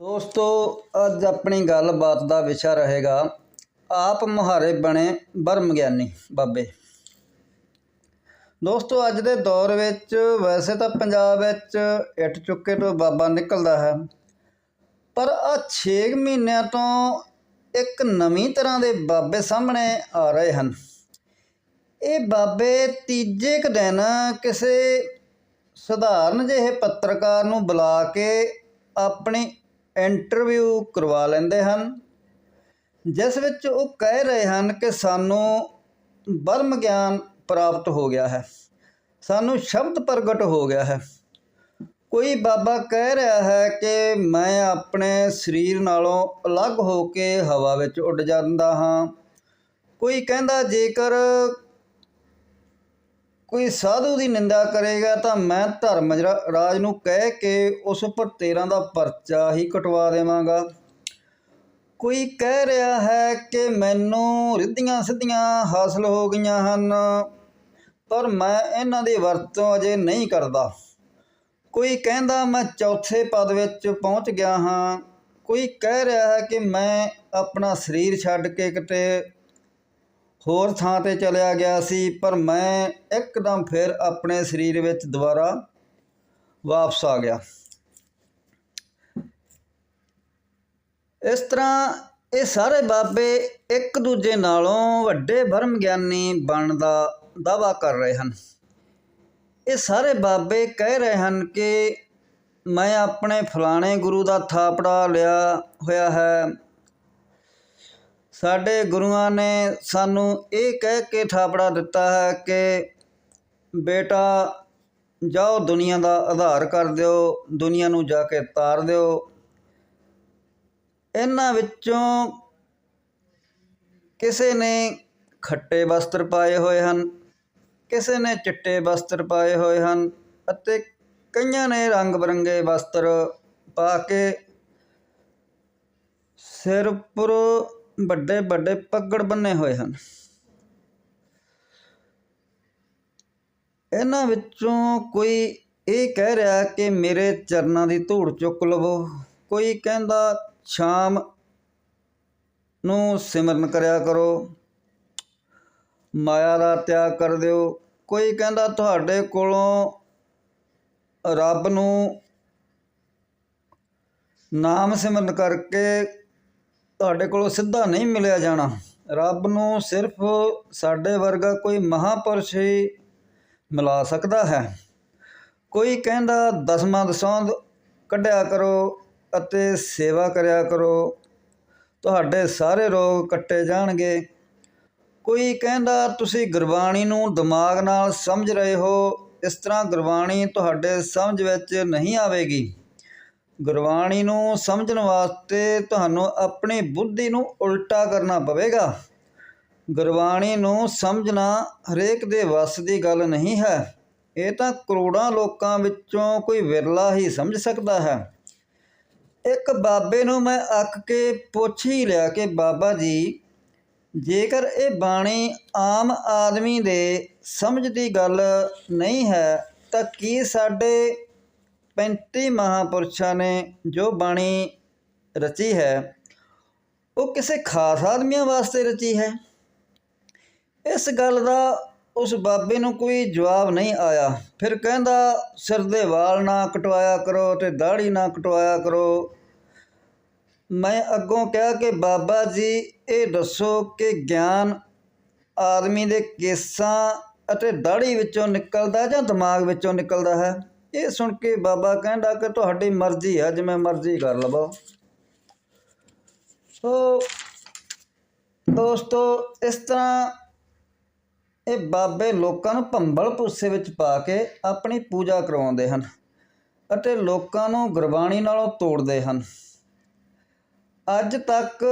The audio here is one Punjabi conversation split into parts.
ਦੋਸਤੋ, ਅੱਜ ਆਪਣੀ ਗੱਲਬਾਤ ਦਾ ਵਿਸ਼ਾ ਰਹੇਗਾ, ਆਪ ਮੁਹਾਰੇ ਬਣੇ ਬਰਮ ਗਿਆਨੀ ਬਾਬੇ। ਦੋਸਤੋ, ਅੱਜ ਦੇ ਦੌਰ ਵਿੱਚ ਵੈਸੇ ਤਾਂ ਪੰਜਾਬ ਵਿੱਚ ਇੱਟ ਚੁੱਕੇ ਤੋਂ ਬਾਬਾ ਨਿਕਲਦਾ ਹੈ, ਪਰ ਆ 6 ਮਹੀਨਿਆਂ ਤੋਂ ਇੱਕ ਨਵੀਂ ਤਰ੍ਹਾਂ ਦੇ ਬਾਬੇ ਸਾਹਮਣੇ ਆ ਰਹੇ ਹਨ। ਇਹ ਬਾਬੇ ਤੀਜੇ ਕੁ ਦਿਨ ਕਿਸੇ ਸਧਾਰਨ ਜਿਹੇ ਪੱਤਰਕਾਰ ਨੂੰ ਬੁਲਾ ਕੇ ਆਪਣੀ ਇੰਟਰਵਿਊ ਕਰਵਾ ਲੈਂਦੇ ਹਨ, ਜਿਸ ਵਿੱਚ ਉਹ ਕਹਿ ਰਹੇ ਹਨ ਕਿ ਸਾਨੂੰ ਬਰਮ ਗਿਆਨ ਪ੍ਰਾਪਤ ਹੋ ਗਿਆ ਹੈ, ਸਾਨੂੰ ਸ਼ਬਦ ਪ੍ਰਗਟ ਹੋ ਗਿਆ ਹੈ। ਕੋਈ ਬਾਬਾ ਕਹਿ ਰਿਹਾ ਹੈ ਕਿ ਮੈਂ ਆਪਣੇ ਸਰੀਰ ਨਾਲੋਂ ਅਲੱਗ ਹੋ ਕੇ ਹਵਾ ਵਿੱਚ ਉੱਡ ਜਾਂਦਾ ਹਾਂ। ਕੋਈ ਕਹਿੰਦਾ ਜੇਕਰ ਕੋਈ ਸਾਧੂ ਦੀ ਨਿੰਦਾ ਕਰੇਗਾ ਤਾਂ ਮੈਂ ਧਰਮ ਰਾ- ਰਾਜ ਨੂੰ ਕਹਿ ਕੇ ਉਸ ਉੱਪਰ 13 ਦਾ ਪਰਚਾ ਹੀ ਕਟਵਾ ਦੇਵਾਂਗਾ। ਕੋਈ ਕਹਿ ਰਿਹਾ ਹੈ ਕਿ ਮੈਨੂੰ ਰਿੱਧੀਆਂ ਸਿੱਧੀਆਂ ਹਾਸਲ ਹੋ ਗਈਆਂ ਹਨ, ਪਰ ਮੈਂ ਇਹਨਾਂ ਦੀ ਵਰਤੋਂ ਅਜੇ ਨਹੀਂ ਕਰਦਾ। ਕੋਈ ਕਹਿੰਦਾ ਮੈਂ ਚੌਥੇ ਪਦ ਵਿੱਚ ਪਹੁੰਚ ਗਿਆ ਹਾਂ, ਕੋਈ ਕਹਿ ਰਿਹਾ ਹੈ ਕਿ ਮੈਂ ਆਪਣਾ ਸਰੀਰ ਛੱਡ ਕੇ ਕਿਤੇ ਹੋਰ ਥਾਂ ਤੇ ਚਲਿਆ ਗਿਆ ਸੀ, ਪਰ ਮੈਂ ਇੱਕਦਮ ਫਿਰ ਆਪਣੇ ਸਰੀਰ ਵਿੱਚ ਦੁਬਾਰਾ ਵਾਪਸ ਆ ਗਿਆ। ਇਸ ਤਰ੍ਹਾਂ ਇਹ ਸਾਰੇ ਬਾਬੇ ਇੱਕ ਦੂਜੇ ਨਾਲੋਂ ਵੱਡੇ ਬ੍ਰਹਮ ਗਿਆਨੀ ਬਣਨ ਦਾ ਦਾਵਾ ਕਰ ਰਹੇ ਹਨ। ਇਹ ਸਾਰੇ ਬਾਬੇ ਕਹਿ ਰਹੇ ਹਨ ਕਿ ਮੈਂ ਆਪਣੇ ਫਲਾਣੇ ਗੁਰੂ ਦਾ ਥਾਪੜਾ ਲਿਆ ਹੋਇਆ ਹੈ ਸਾਡੇ ਗੁਰੂਆਂ ਨੇ ਸਾਨੂੰ ਇਹ ਕਹਿ ਕੇ ਥਾਪੜਾ ਦਿੱਤਾ ਹੈ ਕਿ ਬੇਟਾ, ਜਾਓ ਦੁਨੀਆ ਦਾ ਆਧਾਰ ਕਰ ਦਿਓ, ਦੁਨੀਆ ਨੂੰ ਜਾ ਕੇ ਤਾਰ ਦਿਓ। ਇਹਨਾਂ ਵਿੱਚੋਂ ਕਿਸੇ ਨੇ ਖੱਟੇ ਵਸਤਰ ਪਾਏ ਹੋਏ ਹਨ, ਕਿਸੇ ਨੇ ਚਿੱਟੇ ਵਸਤਰ ਪਾਏ ਹੋਏ ਹਨ ਅਤੇ ਕਈਆਂ ਨੇ ਰੰਗ ਬਰੰਗੇ ਵਸਤਰ ਪਾ ਕੇ ਸਿਰ ਉੱਪਰ ਵੱਡੇ ਵੱਡੇ ਪੱਗੜ ਬੰਨੇ ਹੋਏ ਹਨ। ਇਹਨਾਂ ਵਿੱਚੋਂ ਕੋਈ ਇਹ ਕਹਿ ਰਿਹਾ ਕਿ ਮੇਰੇ ਚਰਨਾਂ ਦੀ ਧੂੜ ਚੁੱਕ ਲਵੋ। ਕੋਈ ਕਹਿੰਦਾ, ਸ਼ਾਮ ਨੂੰ ਸਿਮਰਨ ਕਰਿਆ ਕਰੋ। ਮਾਇਆ ਦਾ ਤਿਆਗ ਕਰ ਦਿਓ। ਕੋਈ ਕਹਿੰਦਾ, ਤੁਹਾਡੇ ਕੋਲੋਂ ਰੱਬ ਨੂੰ ਨਾਮ ਸਿਮਰਨ ਕਰਕੇ ਤੁਹਾਡੇ ਕੋਲੋਂ ਸਿੱਧਾ ਨਹੀਂ ਮਿਲਿਆ ਜਾਣਾ। ਰੱਬ ਨੂੰ ਸਿਰਫ ਸਾਡੇ ਵਰਗਾ ਕੋਈ ਮਹਾਪੁਰਸ਼ ਹੀ ਮਿਲਾ ਸਕਦਾ ਹੈ। ਕੋਈ ਕਹਿੰਦਾ ਦਸਵਾਂ ਦਸੌਂਦ ਕੱਢਿਆ ਕਰੋ ਅਤੇ ਸੇਵਾ ਕਰਿਆ ਕਰੋ। ਤੁਹਾਡੇ ਸਾਰੇ ਰੋਗ ਕੱਟੇ ਜਾਣਗੇ। ਕੋਈ ਕਹਿੰਦਾ ਤੁਸੀਂ ਗੁਰਬਾਣੀ ਨੂੰ ਦਿਮਾਗ ਨਾਲ ਸਮਝ ਰਹੇ ਹੋ, ਇਸ ਤਰ੍ਹਾਂ ਗੁਰਬਾਣੀ ਤੁਹਾਡੇ ਸਮਝ ਵਿੱਚ ਨਹੀਂ ਆਵੇਗੀ। ਗੁਰਬਾਣੀ ਨੂੰ ਸਮਝਣ ਵਾਸਤੇ ਤੁਹਾਨੂੰ ਆਪਣੀ ਬੁੱਧੀ ਨੂੰ ਉਲਟਾ ਕਰਨਾ ਪਵੇਗਾ। ਗੁਰਬਾਣੀ ਨੂੰ ਸਮਝਣਾ ਹਰੇਕ ਦੇ ਵੱਸ ਦੀ ਗੱਲ ਨਹੀਂ ਹੈ। ਇਹ ਤਾਂ ਕਰੋੜਾਂ ਲੋਕਾਂ ਵਿੱਚੋਂ ਕੋਈ ਵਿਰਲਾ ਹੀ ਸਮਝ ਸਕਦਾ ਹੈ। ਇੱਕ ਬਾਬੇ ਨੂੰ ਮੈਂ ਅੱਕ ਕੇ ਪੁੱਛ ਹੀ ਲਿਆ ਕਿ ਬਾਬਾ ਜੀ, ਜੇਕਰ ਇਹ ਬਾਣੀ ਆਮ ਆਦਮੀ ਦੇ ਸਮਝ ਦੀ ਗੱਲ ਨਹੀਂ ਹੈ, ਤਾਂ ਕੀ ਸਾਡੇ 35 ਮਹਾਪੁਰਸ਼ਾਂ ਨੇ ਜੋ ਬਾਣੀ ਰਚੀ ਹੈ, ਉਹ ਕਿਸੇ ਖਾਸ ਆਦਮੀਆਂ ਵਾਸਤੇ ਰਚੀ ਹੈ। ਇਸ ਗੱਲ ਦਾ ਉਸ ਬਾਬੇ ਨੂੰ ਕੋਈ ਜਵਾਬ ਨਹੀਂ ਆਇਆ। ਫਿਰ ਕਹਿੰਦਾ, ਸਿਰ ਦੇ ਵਾਲ ਨਾ ਕਟਵਾਇਆ ਕਰੋ ਤੇ ਦਾੜੀ ਨਾ ਕਟਵਾਇਆ ਕਰੋ। ਮੈਂ ਅੱਗੋਂ ਕਿਹਾ ਕਿ ਬਾਬਾ ਜੀ, ਇਹ ਦੱਸੋ ਕਿ ਗਿਆਨ ਆਦਮੀ ਦੇ ਕੇਸਾਂ ਅਤੇ ਦਾੜੀ ਵਿੱਚੋਂ ਨਿਕਲਦਾ ਜਾਂ ਦਿਮਾਗ ਵਿੱਚੋਂ ਨਿਕਲਦਾ ਹੈ? ਇਹ ਸੁਣ ਕੇ ਬਾਬਾ ਕਹਿੰਦਾ ਕਿ ਤੁਹਾਡੀ ਮਰਜ਼ੀ ਹੈ ਜਿਵੇਂ ਮਰਜ਼ੀ ਕਰ ਲਵੋ। ਸੋ ਦੋਸਤੋ, ਇਸ ਤਰ੍ਹਾਂ ਇਹ ਬਾਬੇ ਲੋਕਾਂ ਨੂੰ ਭੰਬਲ ਭੁੱਸੇ ਵਿੱਚ ਪਾ ਕੇ ਆਪਣੀ ਪੂਜਾ ਕਰਵਾਉਂਦੇ ਹਨ ਅਤੇ ਲੋਕਾਂ ਨੂੰ ਗੁਰਬਾਣੀ ਨਾਲੋਂ ਤੋੜਦੇ ਹਨ। ਅੱਜ ਤੱਕ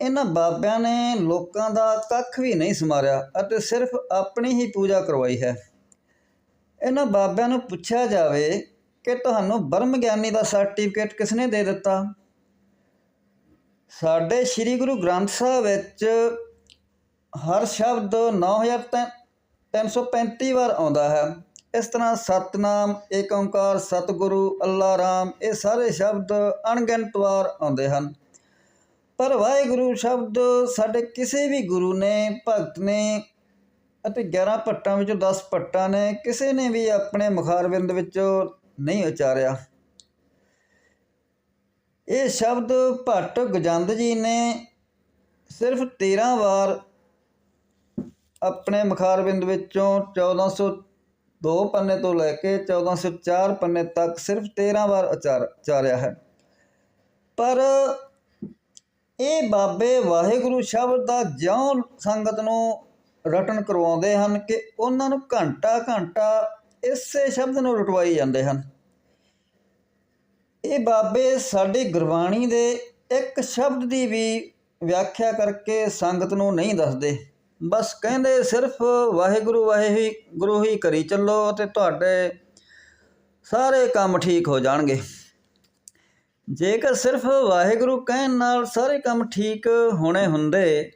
ਇਹਨਾਂ ਬਾਬਿਆਂ ਨੇ ਲੋਕਾਂ ਦਾ ਕੱਖ ਵੀ ਨਹੀਂ ਸਮਾਰਿਆ ਅਤੇ ਸਿਰਫ ਆਪਣੀ ਹੀ ਪੂਜਾ ਕਰਵਾਈ ਹੈ। ਇਹਨਾਂ ਬਾਬਿਆਂ ਨੂੰ ਪੁੱਛਿਆ ਜਾਵੇ ਕਿ ਤੁਹਾਨੂੰ ਬ੍ਰਹਮ ਗਿਆਨੀ ਦਾ ਸਰਟੀਫਿਕੇਟ ਕਿਸਨੇ ਦੇ ਦਿੱਤਾ? ਸਾਡੇ ਸ੍ਰੀ ਗੁਰੂ ਗ੍ਰੰਥ ਸਾਹਿਬ ਵਿੱਚ ਹਰ ਸ਼ਬਦ 9335 ਵਾਰ ਆਉਂਦਾ ਹੈ। ਇਸ ਤਰ੍ਹਾਂ ਸਤਨਾਮ, ਏਕ ਓੰਕਾਰ, ਸਤਿਗੁਰੂ, ਅੱਲਾ ਰਾਮ, ਇਹ ਸਾਰੇ ਸ਼ਬਦ ਅਣਗਿਣਤ ਵਾਰ ਆਉਂਦੇ ਹਨ। ਪਰ ਵਾਹਿਗੁਰੂ ਸ਼ਬਦ ਸਾਡੇ ਕਿਸੇ ਵੀ ਗੁਰੂ ਨੇ, ਭਗਤ ਨੇ ਅਤੇ 11 ਭੱਟਾਂ ਵਿੱਚੋਂ 10 ਭੱਟਾਂ ਨੇ ਕਿਸੇ ਨੇ ਵੀ ਆਪਣੇ ਮੁਖਾਰਬਿੰਦ ਵਿੱਚੋਂ ਨਹੀਂ ਉਚਾਰਿਆ। ਇਹ ਸ਼ਬਦ ਭੱਟ ਗਜੰਦ ਜੀ ਨੇ ਸਿਰਫ 13 ਵਾਰ ਆਪਣੇ ਮੁਖਾਰਬਿੰਦ ਵਿੱਚੋਂ 1402 ਪੰਨੇ ਤੋਂ ਲੈ ਕੇ 1404 ਪੰਨੇ ਤੱਕ ਸਿਰਫ 13 ਵਾਰ ਉਚਾਰ, ਉਚਾਰਿਆ ਹੈ। ਪਰ ਇਹ ਬਾਬੇ ਵਾਹਿਗੁਰੂ ਸ਼ਬਦ ਦਾ ਜਿਉਂ ਸੰਗਤ ਨੂੰ ਰਟਨ ਕਰਵਾਉਂਦੇ ਹਨ ਕਿ ਉਹਨਾਂ ਨੂੰ ਘੰਟਾ ਘੰਟਾ ਇਸੇ ਸ਼ਬਦ ਨੂੰ ਰਟਵਾਈ ਜਾਂਦੇ ਹਨ। ਇਹ ਬਾਬੇ ਸਾਡੀ ਗੁਰਬਾਣੀ ਦੇ ਇੱਕ ਸ਼ਬਦ ਦੀ ਵੀ ਵਿਆਖਿਆ ਕਰਕੇ ਸੰਗਤ ਨੂੰ ਨਹੀਂ ਦੱਸਦੇ। ਬਸ ਕਹਿੰਦੇ ਸਿਰਫ ਵਾਹਿਗੁਰੂ ਵਾਹਿਗੁਰੂ ਹੀ ਕਰੀ ਚੱਲੋ ਤੇ ਤੁਹਾਡੇ ਸਾਰੇ ਕੰਮ ਠੀਕ ਹੋ ਜਾਣਗੇ। ਜੇਕਰ ਸਿਰਫ ਵਾਹਿਗੁਰੂ ਕਹਿਣ ਨਾਲ ਸਾਰੇ ਕੰਮ ਠੀਕ ਹੋਣੇ ਹੁੰਦੇ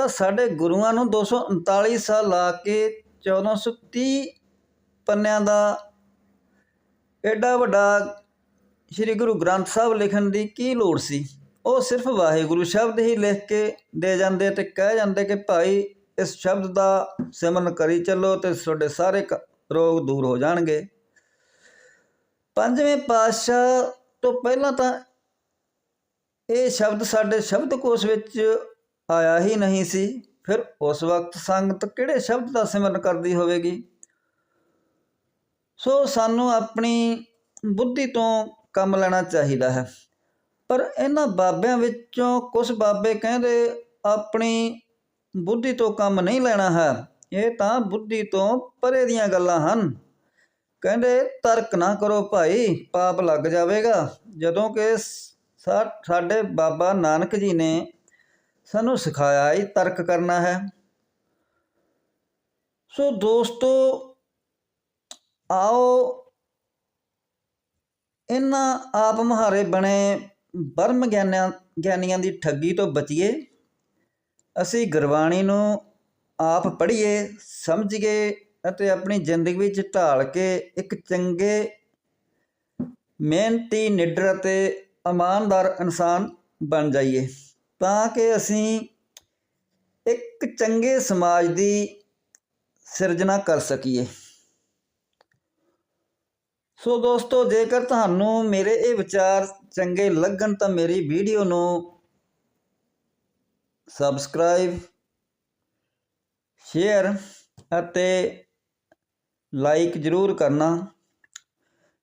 ਤਾਂ ਸਾਡੇ ਗੁਰੂਆਂ ਨੂੰ 239 ਸਾਲ ਲਾ ਕੇ 1430 ਪੰਨਿਆਂ ਦਾ ਐਡਾ ਵੱਡਾ ਸ੍ਰੀ ਗੁਰੂ ਗ੍ਰੰਥ ਸਾਹਿਬ ਲਿਖਣ ਦੀ ਕੀ ਲੋੜ ਸੀ? ਉਹ ਸਿਰਫ ਵਾਹਿਗੁਰੂ ਸ਼ਬਦ ਹੀ ਲਿਖ ਕੇ ਦੇ ਜਾਂਦੇ ਤੇ ਕਹਿ ਜਾਂਦੇ ਕਿ ਭਾਈ ਇਸ ਸ਼ਬਦ ਦਾ ਸਿਮਰਨ ਕਰੀ ਚੱਲੋ ਤੇ ਤੁਹਾਡੇ ਸਾਰੇ ਕ- ਰੋਗ ਦੂਰ ਹੋ ਜਾਣਗੇ। ਪੰਜਵੇਂ ਪਾਤਸ਼ਾਹ ਤੋਂ ਪਹਿਲਾਂ ਤਾਂ ਇਹ ਸ਼ਬਦ ਸਾਡੇ ਸ਼ਬਦ ਕੋਸ਼ ਵਿੱਚ ਆਇਆ ਹੀ ਨਹੀਂ ਸੀ। ਫਿਰ ਉਸ ਵਕਤ ਸੰਗਤ ਕਿਹੜੇ ਸ਼ਬਦ ਦਾ ਸਿਮਰਨ ਕਰਦੀ ਹੋਵੇਗੀ? ਸੋ ਸਾਨੂੰ ਆਪਣੀ ਬੁੱਧੀ ਤੋਂ ਕੰਮ ਲੈਣਾ ਚਾਹੀਦਾ ਹੈ। ਪਰ ਇਹਨਾਂ ਬਾਬਿਆਂ ਵਿੱਚੋਂ ਕੁਝ ਬਾਬੇ ਕਹਿੰਦੇ ਆਪਣੀ ਬੁੱਧੀ ਤੋਂ ਕੰਮ ਨਹੀਂ ਲੈਣਾ ਹੈ। ਇਹ ਤਾਂ ਬੁੱਧੀ ਤੋਂ ਪਰੇ ਦੀਆਂ ਗੱਲਾਂ ਹਨ। ਕਹਿੰਦੇ, ਤਰਕ ਨਾ ਕਰੋ ਭਾਈ, ਪਾਪ ਲੱਗ ਜਾਵੇਗਾ। ਜਦੋਂ ਕਿ ਸਾਡੇ ਬਾਬਾ ਨਾਨਕ ਜੀ ਨੇ ਸਾਨੂੰ ਸਿਖਾਇਆ ਹੀ ਤਰਕ ਕਰਨਾ ਹੈ। ਸੋ ਦੋਸਤੋ, ਆਓ ਇਹਨਾਂ ਆਪ ਮਹਾਰੇ ਬਣੇ ਬਰਮ ਗਿਆਨਾਂ ਗਿਆਨੀਆਂ ਦੀ ਠੱਗੀ ਤੋਂ ਬਚੀਏ। ਅਸੀਂ ਗੁਰਬਾਣੀ ਨੂੰ ਆਪ ਪੜ੍ਹੀਏ, ਸਮਝੀਏ ਅਤੇ ਆਪਣੀ ਜ਼ਿੰਦਗੀ ਵਿੱਚ ਢਾਲ ਕੇ ਇੱਕ ਚੰਗੇ, ਮਿਹਨਤੀ, ਨਿਡਰ ਅਤੇ ਇਮਾਨਦਾਰ ਇਨਸਾਨ ਬਣ ਜਾਈਏ। ਤਾਂ ਕਿ ਅਸੀਂ ਇੱਕ ਚੰਗੇ ਸਮਾਜ ਦੀ ਸਿਰਜਣਾ ਕਰ ਸਕੀਏ। ਸੋ ਦੋਸਤੋ, ਜੇਕਰ ਤੁਹਾਨੂੰ ਮੇਰੇ ਇਹ ਵਿਚਾਰ ਚੰਗੇ ਲੱਗਣ ਤਾਂ ਮੇਰੀ ਵੀਡੀਓ ਨੂੰ ਸਬਸਕ੍ਰਾਈਬ, ਸ਼ੇਅਰ ਅਤੇ ਲਾਈਕ ਜ਼ਰੂਰ ਕਰਨਾ।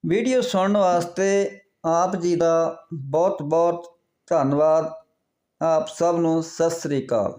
ਵੀਡੀਓ ਸੁਣਨ ਵਾਸਤੇ ਆਪ ਜੀ ਦਾ ਬਹੁਤ ਬਹੁਤ ਧੰਨਵਾਦ। ਆਪ ਸਭ ਨੂੰ ਸਤਿ ਸ੍ਰੀ ਅਕਾਲ।